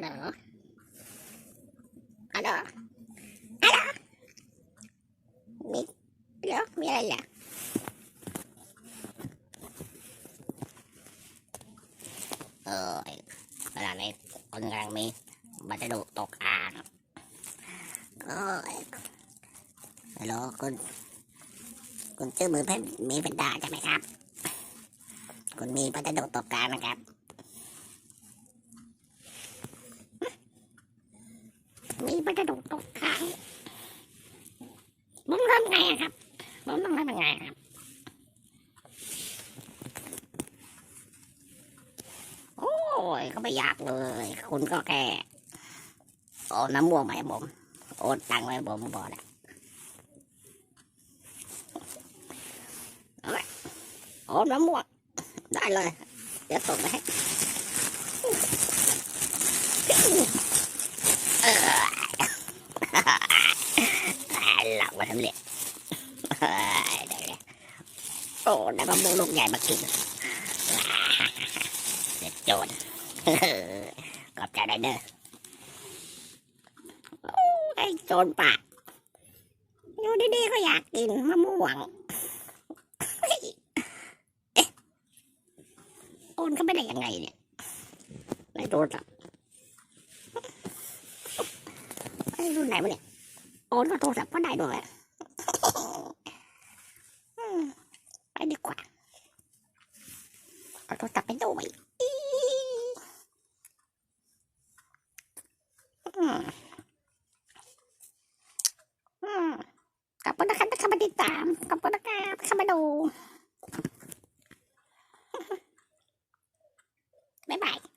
เหรอฮัลโหลฮัลโหลมีเหรอมีอะไรเหรอเออเวลานี้คนกำลังมีบัตรดุตกอ่างโอ้ยฮัลโหลคุณคุณชื่อมือเพชรมีเป็นดาใช่ไหมครับ คุณมีพัสดุตกกลางนะครับ มีพัสดุตกกลางผมทำไงอะครับผมต้องทำยังไงครับโอ้ยก็ไม่อยากเลย คุณก็แค่โอนน้ำม่วงมาให้ผมโอนตังค์มาให้ผมบอกนะเอาไว้โอนน้ำม่วงได้เลย เดี๋ยวส่งไปให้เออหลับมาทำเลยเดี๋ยวเลยโอ้ได้มะม่วงลูกใหญ่มากินเด็ดโจรขอบใจได้เด้อโอ้ไอ้โจรป่าอยู่ดีๆก็อยากกินมะม่วงโอนเข้าไปได้ยังไงเนี่ยในโทรศัพท์ไอ้รุ่นไหนวะเนี่ย โอนก็โทรศัพท์ก็ได้ด้วย ดีกว่าเอาโทรศับไปดูอีกขอบคุณนะครับที่เข้ามาติดตามขอบคุณนะครับเข้ามาดูบ๊ายบาย